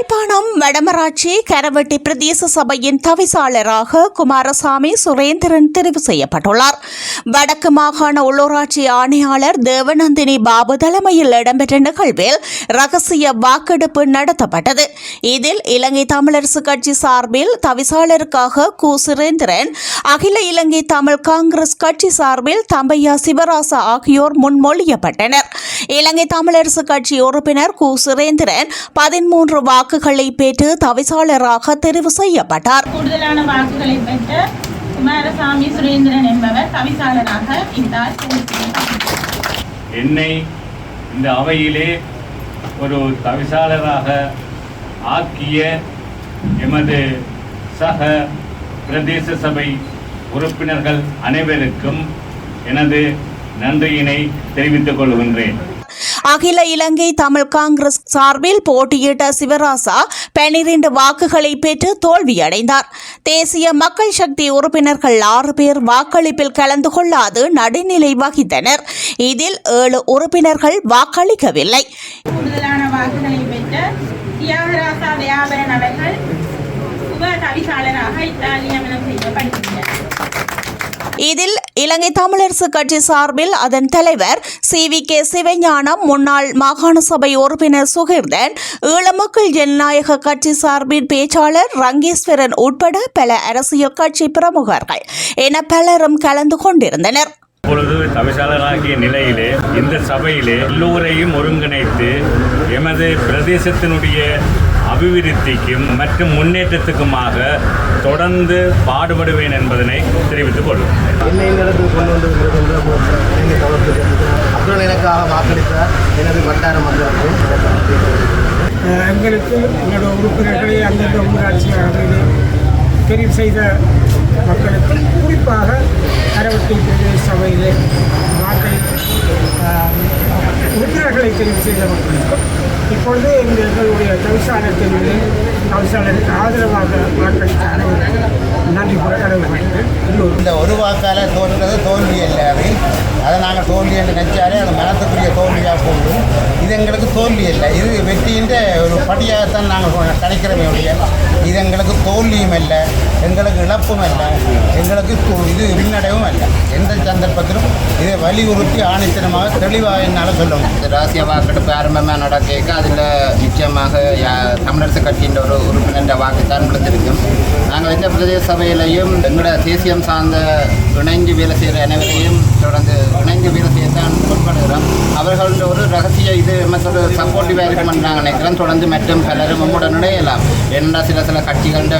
யாழ்ப்பாணம் வடமராட்சி கரவட்டி பிரதேச சபையின் தவிசாளராக குமாரசாமி சுரேந்திரன் தெரிவு செய்யப்பட்டுள்ளார். வடக்கு மாகாண உள்ளூராட்சி ஆணையாளர் தேவநந்தினி பாபு தலைமையில் இடம்பெற்ற நிகழ்வில் ரகசிய வாக்கெடுப்பு நடத்தப்பட்டது. இதில் இலங்கை தமிழரசு கட்சி சார்பில் தவிசாளருக்காக கு. சுரேந்திரன் அகில இலங்கை தமிழ் காங்கிரஸ் கட்சி சார்பில் தம்பையா சிவராசா ஆகியோர் முன்மொழியப்பட்டனர். இலங்கை தமிழரசு கட்சி உறுப்பினர் கு. சுரேந்திரன் பதிமூன்று வாக்குகளை பெற்று தவிசாளராக தெரிவு செய்யப்பட்டார். கூடுதலான வாக்குகளை பெற்ற குமாரசாமி சுரேந்திரன் என்பவர் தவிசாளராக இருந்தார். என்னை இந்த அவையிலே ஒரு தவிசாளராக ஆக்கிய எமது சக பிரதேச சபை உறுப்பினர்கள் அனைவருக்கும் எனது நன்றியினை தெரிவித்துக் கொள்கின்றேன். அகில இலங்கை தமிழ் காங்கிரஸ் சார்பில் போட்டியிட்ட சிவராசா பனிரெண்டு வாக்குகளை பெற்று தோல்வியடைந்தார். தேசிய மக்கள் சக்தி உறுப்பினர்கள் ஆறு பேர் வாக்களிப்பில் கலந்து கொள்ளாது நடுநிலை வகித்தனர். இதில் ஏழு உறுப்பினர்கள் வாக்களிக்கவில்லை. தியாகராசா தயாபரன் அவர்கள் உப தவிசாளராக இத்தாலியமனம் செய்யப்படுகின்றனர் இதில் இலங்கை தமிழரசு கட்சி சார்பில் அதன் தலைவர் சி வி கே சிவஞானம் முன்னாள் மாகாண சபை உறுப்பினர் சுகிர்தன் ஈழமக்கள் ஜனநாயக கட்சி சார்பின் பேச்சாளர் ரங்கேஸ்வரன் உட்பட பல அரசியல் கட்சி பிரமுகர்கள் என பலரும் கலந்து கொண்டிருந்தனர். இப்பொழுது தவிசாளராகிய நிலையிலே இந்த சபையிலே எல்லோரையும் ஒருங்கிணைத்து எமது பிரதேசத்தினுடைய அபிவிருத்திக்கும் மற்றும் முன்னேற்றத்துக்குமாக தொடர்ந்து பாடுபடுவேன் என்பதனை தெரிவித்துக் கொள்கிறேன் என்னை இந்த இடத்துக்கு கொண்டு வந்து விடுகின்ற என்னை கவர்த்து அத்துடன் எனக்காக வாக்களித்த எனது வட்டார அஹ் எங்களுக்கு எங்களோட உறுப்பினர்களை அந்தந்த ஊராட்சியாளர்களை தெரிவு செய்த மக்களுக்கு. குறிப்பாக அரவட்டி பிரதேச சபையிலே வாக்களித்து உறுப்பினர்களை தெரிவு செய்த மக்களுக்கும் இப்பொழுது எங்களுடைய தவிசாளர் தெரிவிலே தவிசாளருக்கு ஆதரவாக வாக்களித்த அனைவருக்கும் நன்றி கூற இந்த ஒரு வாக்கால் தோற்றது தோல்வி இல்லாது அதை நாங்கள் தோல்வி என்று நினச்சாலே அது மனத்துக்குரிய தோல்வியாக போகும். இது எங்களுக்கு தோல்வி இல்லை இது வெற்றியின் ஒரு படியாகத்தான் நாங்கள் கணிக்கிறோமே ஒழிய. இது எங்களுக்கு தோல்வியும் இல்லை எங்களுக்கு இழப்பும் இல்லை எங்களுக்கு இது பின்னடைவும் இல்லை எந்த சந்தர்ப்பத்திலும் இதை வலியுறுத்தி ஆணித்தனமாக தெளிவாக என்னால் சொல்ல முடியும். இந்த ரகசிய வாக்கெடுப்பு ஆரம்பமாக நடக்க அதில் நிச்சயமாக தமிழரசு கட்சியின் ஒரு உறுப்பினர் வாக்குத்தான் விழுந்திருக்கும். நாங்கள் இந்த பிரதேச சபையிலையும் எங்களோட தேசியம் சார்ந்த இணைஞ்சு வேலை செய்கிற அனைவரையும் தொடர்ந்து இணைஞ்சு வேலை செய்யத்தான் முற்படுகிறோம். அவர்களோட ஒரு ரகசிய இது மற்ற ஒரு சப்போர்ட்டிவாக இருக்கும் நாங்கள் நினைக்கிறோம். தொடர்ந்து மற்றும் பலரும் நம்முடன் இணையலாம். என்ன சில சில கட்சிகளின்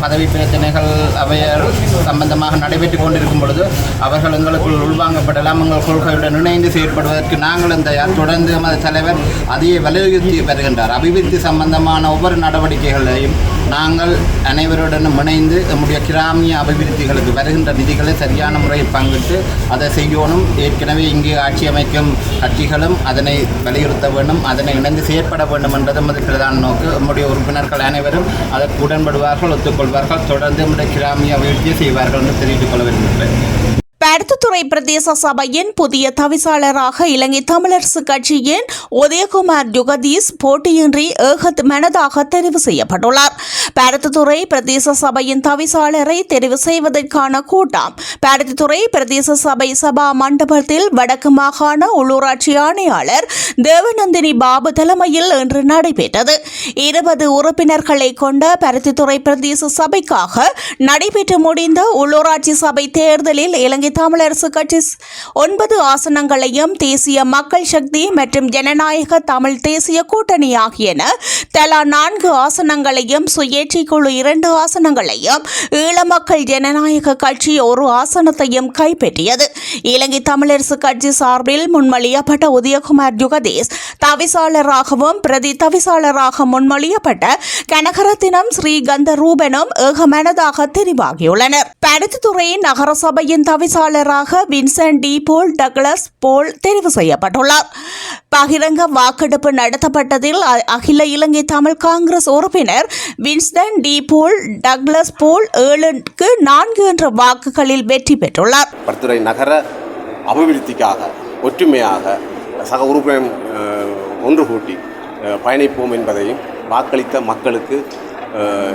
பதவி பிரச்சனைகள் அவையர் சம்பந்தமாக நடைபெற்று கொண்டிருக்கும் பொழுது அவர்கள் எங்களுக்குள் உள்வாங்கப்படலாம் எங்கள் கொள்கையுடன் இணைந்து செயற்படுவதற்கு நாங்களும் தயார் தொடர்ந்து எமது தலைவர் அதையே வலியுறுத்தி வருகின்றார். அபிவிருத்தி சம்பந்தமான ஒவ்வொரு நடவடிக்கைகளையும் நாங்கள் அனைவருடனும் இணைந்து நம்முடைய கிராமிய அபிவிருத்திகளுக்கு வருகின்ற நிதிகளை சரியான முறையில் பங்கிட்டு அதை செய்யணும். ஏற்கனவே இங்கு ஆட்சி அமைக்கும் கட்சிகளும் அதனை வலியுறுத்த வேண்டும் அதனை இணைந்து செயற்பட வேண்டும் என்பது நமது பிரதான நோக்கு. நம்முடைய உறுப்பினர்கள் அனைவரும் அதற்கு உடன்படுவார்கள் ஒத்துக்கொள்வார்கள் தொடர்ந்து நம்முடைய கிராமிய அபிவிருத்தியை செய்வார்கள் என்று தெரிவித்துக் கொள்ள விரும்புகிறேன். பருத்துத்துறை பிரதேச சபையின் புதிய தவிசாளராக இலங்கை தமிழரசு கட்சியின் உதயகுமார் யுகதீஸ் போட்டியின்றி ஏகத் மனதாக தெரிவு செய்யப்பட்டுள்ளார். பருத்துத்துறை பிரதேச சபையின் தவிசாளரை தெரிவு செய்வதற்கான கூட்டம் பருத்துத்துறை பிரதேச சபை சபா மண்டபத்தில் வடக்கு மாகாண உள்ளூராட்சி ஆணையாளர் தேவநந்தினி பாபு தலைமையில் இன்று நடைபெற்றது. இருபது உறுப்பினர்களை கொண்ட பருத்தித்துறை பிரதேச சபைக்காக நடைபெற்று முடிந்த உள்ளூராட்சி சபை தேர்தலில் இலங்கை தமிழரசு கட்சி ஒன்பது ஆசனங்களையும் தேசிய மக்கள் சக்தி மற்றும் ஜனநாயக தமிழ் தேசிய கூட்டணி ஆகியன தலா நான்கு ஆசனங்களையும் சுயேட்சை குழு இரண்டு ஆசனங்களையும் ஈழ மக்கள் ஜனநாயக கட்சி ஒரு ஆசனத்தையும் கைப்பற்றியது. இலங்கை தமிழரசு கட்சி சார்பில் முன்மொழியப்பட்ட உதயகுமார் யுகதேஷ் தவிசாளராகவும் பிரதி தவிசாளராக முன்மொழியப்பட்ட கனகரத்தினம் ஸ்ரீகந்த ரூபனும் ஏகமனதாக தெரிவாகியுள்ளனர். பருத்தித்துறை நகரசபையின் தவிசாளராக வின்சென்ட் டி. போல் டக்ளஸ் போல் தெரிவு செய்யப்பட்டுள்ளார். பகிரங்க வாக்கெடுப்பு நடத்தப்பட்டதில் அகில இலங்கை தமிழ் காங்கிரஸ் உறுப்பினர் வின்ஸ்டன் டி. போல் டக்ளஸ் போல் ஏழுக்கு நான்கு என்ற வாக்குகளில் வெற்றி பெற்றுள்ளார். பருத்துறை நகர அபிவிருத்திக்காக ஒற்றுமையாக சக உறுப்பினர் ஒன்று கூட்டி பயணிப்போம் என்பதையும் வாக்களித்த மக்களுக்கு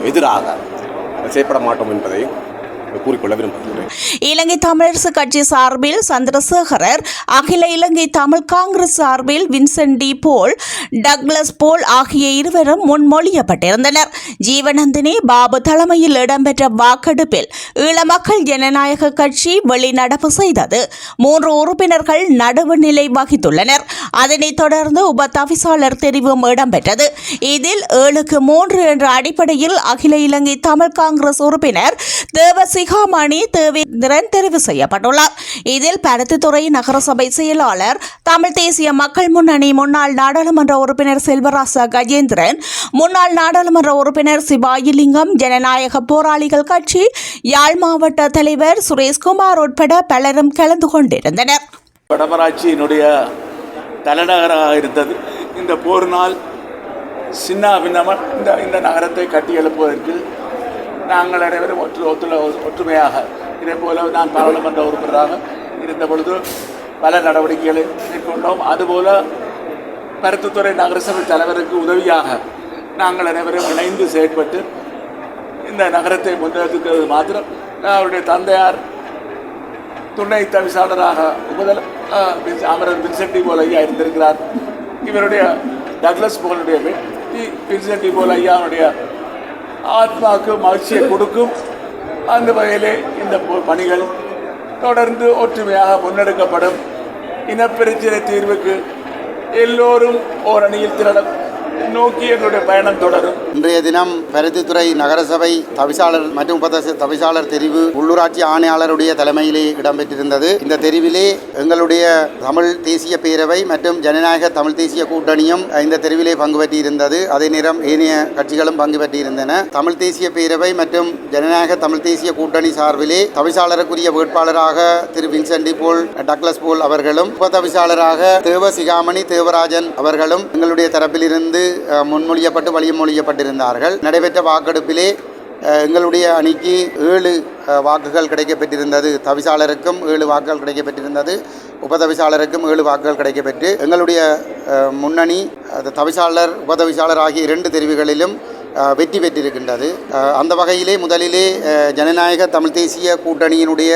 எதிராக செயற்பட மாட்டோம் என்பதையும் கூறிக்கொள்ள விரும்புகிறேன். இலங்கை தமிழரசு கட்சி சார்பில் சந்திரசேகரர் அகில இலங்கை தமிழ் காங்கிரஸ் சார்பில் வின்சென்ட் டி போல் டக்ளஸ் போல் ஆகிய இருவரும் முன்மொழியப்பட்டிருந்தனர். ஜீவநந்தினி பாபு தலைமையில் இடம்பெற்ற வாக்கெடுப்பில் ஈழ மக்கள் ஜனநாயக கட்சி வெளிநடப்பு செய்தது. மூன்று உறுப்பினர்கள் நடுவுநிலை வகித்துள்ளனர். அதனைத் தொடர்ந்து உப தவிசாளர் தெரிவும் இடம்பெற்றது. இதில் ஏழுக்கு மூன்று என்ற அடிப்படையில் அகில இலங்கை தமிழ் காங்கிரஸ் உறுப்பினர் தேவ சிகாமணி தேவேந்திரன் தெரிவு செய்யப்பட்டுள்ளார். இதில் பருத்தித்துறை நகரசபை செயலாளர் தமிழ் தேசிய மக்கள் முன்னணி முன்னாள் நாடாளுமன்ற உறுப்பினர் செல்வராசா கஜேந்திரன் முன்னாள் நாடாளுமன்ற உறுப்பினர் சிவாயிலிங்கம் ஜனநாயக போராளிகள் கட்சி யாழ் மாவட்ட தலைவர் சுரேஷ்குமார் உட்பட பலரும் கலந்து கொண்டிருந்தனர். வடமராட்சியினுடைய தலைநகராக இருந்தது. இந்த போரினால் சின்ன பின்னமாக இந்த இந்த நகரத்தை கட்டியெழுப்புவதற்கு நாங்கள் அனைவரும் ஒற்று ஒத்துழ ஒற்றுமையாக இதே போல நான் பாராளுமன்ற உறுப்பினராக இருந்த பொழுது பல நடவடிக்கைகளை மேற்கொண்டோம். அதுபோல பருத்தித்துறை நகரசபை தலைவருக்கு உதவியாக நாங்கள் அனைவரும் இணைந்து செயற்பட்டு இந்த நகரத்தை முன்னெடுத்துக்கிறது மாத்திரம். அவருடைய தந்தையார் துணை தவிசாளராக முதல் அமரர் வின்சென்டி போல் ஐயா இருந்திருக்கிறார். இவருடைய டக்லஸ் போலுடைய பின்சென்டி போல் ஐயாவுடைய ஆத்மாவுக்கு மகிழ்ச்சியை கொடுக்கும். அந்த வகையிலே இந்த பணிகள் தொடர்ந்து ஒற்றுமையாக முன்னெடுக்கப்படும். இனப்பிரச்சனை தீர்வுக்கு எல்லோரும் ஓரணியில் திரள நோக்கி எங்களுடைய பயணம் தொடரும். இன்றைய தினம் பருத்தித்துறை நகரசபை தவிசாளர் மற்றும் உபதேச தவிசாளர் தெரிவு உள்ளூராட்சி ஆணையாளருடைய தலைமையிலே இடம்பெற்றிருந்தது. இந்த தெரிவிலே எங்களுடைய தமிழ் தேசிய பேரவை மற்றும் ஜனநாயக தமிழ் தேசிய கூட்டணியும் இந்த தெரிவிலே பங்கு பெற்றிருந்தது. அதே நேரம் ஏனைய கட்சிகளும் பங்கு பெற்றிருந்தன. தமிழ் தேசிய பேரவை மற்றும் ஜனநாயக தமிழ் தேசிய கூட்டணி சார்பிலே தவிசாளருக்குரிய வேட்பாளராக திரு வின்சென்டி போல் டக்ளஸ் போல் அவர்களும் உபதவிசாளராக தேவசிகாமணி தேவ சிகாமணி தேவராஜன் அவர்களும் எங்களுடைய தரப்பிலிருந்து முன்மொழியப்பட்டு வழிமொழியப்பட்டிருந்தார்கள். நடைபெற்ற வாக்கெடுப்பிலே எங்களுடைய அணிக்கு ஏழு வாக்குகள் கிடைக்கப்பெற்றிருந்தது. தவிசாளருக்கும் ஏழு வாக்குகள் கிடைக்கப்பெற்றிருந்தது. உபதவிசாளருக்கும் ஏழு வாக்குகள் கிடைக்கப்பெற்று எங்களுடைய முன்னணி அது தவிசாளர் உபதவிசாளர் ஆகிய இரண்டு தெரிவுகளிலும் வெற்றி பெற்றிருக்கின்றது. அந்த வகையிலே முதலிலே ஜனநாயக தமிழ் தேசிய கூட்டணியினுடைய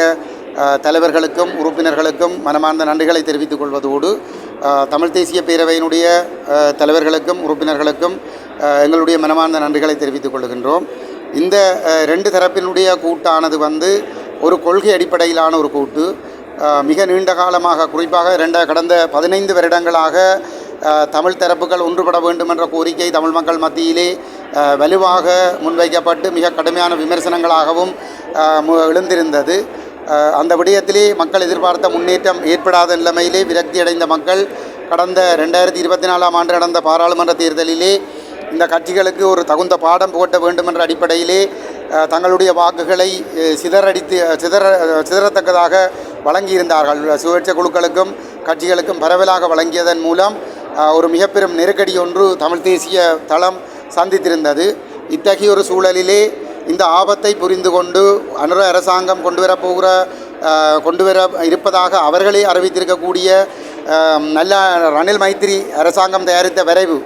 தலைவர்களுக்கும் உறுப்பினர்களுக்கும் மனமார்ந்த நன்றிகளை தெரிவித்துக் கொள்வதோடு தமிழ் தேசிய பேரவையினுடைய தலைவர்களுக்கும் உறுப்பினர்களுக்கும் எங்களுடைய மனமார்ந்த நன்றிகளை தெரிவித்துக் கொள்கின்றோம். இந்த ரெண்டு தரப்பினுடைய கூட்டானது வந்து ஒரு கொள்கை அடிப்படையிலான ஒரு கூட்டு. மிக நீண்ட காலமாக குறிப்பாக ரெண்ட கடந்த பதினைந்து வருடங்களாக தமிழ் தரப்புகள் ஒன்றுபட வேண்டும் என்ற கோரிக்கை தமிழ் மக்கள் மத்தியிலே வலுவாக முன்வைக்கப்பட்டு மிக கடுமையான விமர்சனங்களாகவும் மு- எழுந்திருந்தது. அந்த விடயத்திலே மக்கள் எதிர்பார்த்த முன்னேற்றம் ஏற்படாத நிலைமையிலே விரக்தி அடைந்த மக்கள் கடந்த ரெண்டாயிரத்தி இருபத்தி நாலாம் ஆண்டு நடந்த பாராளுமன்ற தேர்தலிலே இந்த கட்சிகளுக்கு ஒரு தகுந்த பாடம் புகட்ட வேண்டும் என்ற அடிப்படையிலே தங்களுடைய வாக்குகளை சிதறடித்து சிதற சிதறத்தக்கதாக வழங்கியிருந்தார்கள். சுயேட்சை குழுக்களுக்கும் கட்சிகளுக்கும் பரவலாக வழங்கியதன் மூலம் ஒரு மிக பெரும் நெருக்கடி ஒன்று தமிழ் தேசிய தளம் சந்தித்திருந்தது. இத்தகைய ஒரு சூழலிலே இந்த ஆபத்தை புரிந்து கொண்டு அனுர அரசாங்கம் கொண்டு வரப்போகிற கொண்டு வர இருப்பதாக அவர்களே அறிவித்திருக்கக்கூடிய நல்ல ரணில் மைத்திரி அரசாங்கம் தயாரித்த வரைவு.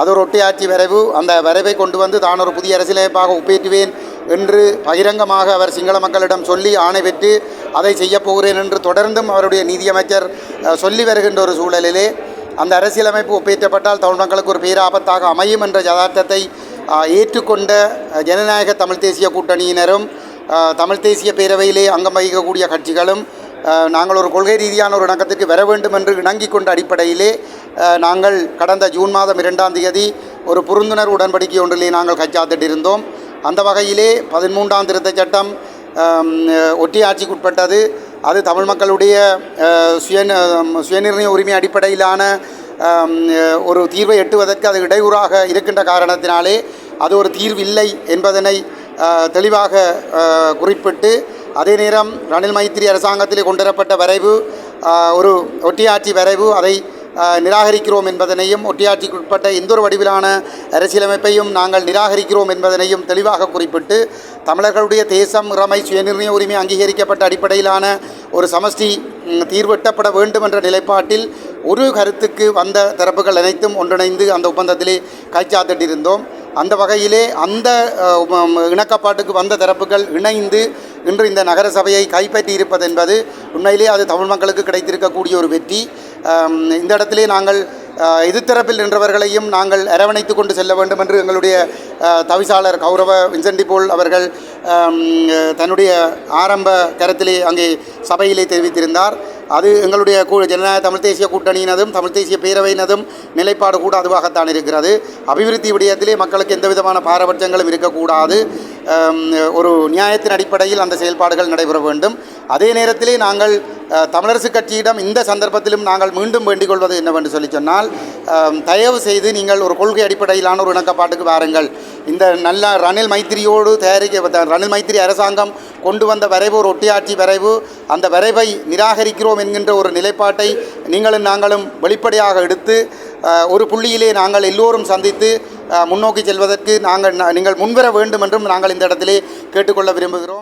அது ஒரு ஒட்டியாட்சி வரைவு. அந்த வரைவை கொண்டு வந்து தான் ஒரு புதிய அரசியலமைப்பாக ஒப்பேற்றுவேன் என்று பகிரங்கமாக அவர் சிங்கள மக்களிடம் சொல்லி ஆணை பெற்று அதை செய்யப் போகிறேன் என்று தொடர்ந்தும் அவருடைய நிதியமைச்சர் சொல்லி வருகின்ற ஒரு சூழலிலே அந்த அரசியலமைப்பு ஒப்பேற்றப்பட்டால் தமிழ் மக்களுக்கு ஒரு பேராபத்தாக அமையும் என்ற யதார்த்தத்தை ஏற்றுக்கொண்ட ஜனநாயக தமிழ் தேசிய கூட்டணியினரும் தமிழ் தேசிய பேரவையிலே அங்கம் வகிக்கக்கூடிய கட்சிகளும் நாங்கள் ஒரு கொள்கை ரீதியான ஒரு இணக்கத்திற்கு வர வேண்டும் என்று இணங்கிக் கொண்ட அடிப்படையிலே நாங்கள் கடந்த ஜூன் மாதம் இரண்டாம் தேதி ஒரு புரிந்துணர்வு உடன்படிக்கை ஒன்றிலே நாங்கள் கச்சாத்திட்டிருந்தோம். அந்த வகையிலே பதிமூன்றாம் திருத்த சட்டம் ஆம், ஒட்டியாட்சிக்குட்பட்டது அது தமிழ் மக்களுடைய சுய சுயநிர்ணய உரிமை அடிப்படையிலான ஒரு தீர்வை எட்டுவதற்கு அது இடையூறாக இருக்கின்ற காரணத்தினாலே அது ஒரு தீர்வு இல்லை என்பதனை தெளிவாக குறிப்பிட்டு அதே நேரம் ரணில் மைத்திரி அரசாங்கத்திலே கொண்டுவரப்பட்ட வரைவு ஒரு ஒட்டியாட்சி வரைவு அதை நிராகரிக்கிறோம் என்பதனையும் ஒட்டியாட்சிக்குட்பட்ட எந்த ஒரு வடிவிலான அரசியலமைப்பையும் நாங்கள் நிராகரிக்கிறோம் என்பதனையும் தெளிவாக குறிப்பிட்டு தமிழர்களுடைய தேசம் இறமை சுயநிர்ணய உரிமை அங்கீகரிக்கப்பட்ட அடிப்படையிலான ஒரு சமஷ்டி தீர்வெட்டப்பட தீர்வு எட்டப்பட வேண்டும் என்ற நிலைப்பாட்டில் ஒரு கருத்துக்கு வந்த தரப்புகள் அனைத்தும் ஒன்றிணைந்து அந்த ஒப்பந்தத்திலே கைச்சாத்திட்டிருந்தோம். அந்த வகையிலே அந்த இணக்கப்பாட்டுக்கு வந்த தரப்புகள் இணைந்து இன்று இந்த நகர சபையை கைப்பற்றி இருப்பது என்பது உண்மையிலே அது தமிழ் மக்களுக்கு கிடைத்திருக்கக்கூடிய ஒரு வெற்றி. இந்த இடத்திலே நாங்கள் எதிர்த்தரப்பில் நின்றவர்களையும் நாங்கள் அரவணைத்து கொண்டு செல்ல வேண்டும் என்று எங்களுடைய தவிசாளர் கௌரவ வின்சென்டி போல் அவர்கள் தன்னுடைய ஆரம்ப கருத்திலே அங்கே சபையிலே தெரிவித்திருந்தார். அது எங்களுடைய ஜனநாயக தமிழ் தேசிய கூட்டணியினதும் தமிழ் தேசிய பேரவையினதும் நிலைப்பாடு கூட அதுவாகத்தான் இருக்கிறது. அபிவிருத்தி விடயத்திலே மக்களுக்கு எந்த விதமான பாரபட்சங்களும் இருக்கக்கூடாது. ஒரு நியாயத்தின் அடிப்படையில் அந்த செயல்பாடுகள் நடைபெற வேண்டும். அதே நேரத்திலே நாங்கள் தமிழரசு கட்சியிடம் இந்த சந்தர்ப்பத்திலும் நாங்கள் மீண்டும் வேண்டிக் கொள்வது என்னவென்று சொல்லி சொன்னால் தயவு செய்து நீங்கள் ஒரு கொள்கை அடிப்படையிலான ஒரு இணக்கப்பாட்டுக்கு வாருங்கள். இந்த நல்ல ரணில் மைத்திரியோடு தயாரிக்க ரணில் மைத்திரி அரசாங்கம் கொண்டு வந்த வரைவு ஒரு ஒட்டியாட்சி வரைவு அந்த வரைவை நிராகரிக்கிறோம் என்கின்ற ஒரு நிலைப்பாட்டை நீங்களும் நாங்களும் வெளிப்படையாக எடுத்து ஒரு புள்ளியிலே நாங்கள் எல்லோரும் சந்தித்து முன்னோக்கி செல்வதற்கு நாங்கள் நீங்கள் முன்வர வேண்டும் என்றும் நாங்கள் இந்த இடத்திலே கேட்டுக்கொள்ள விரும்புகிறோம்.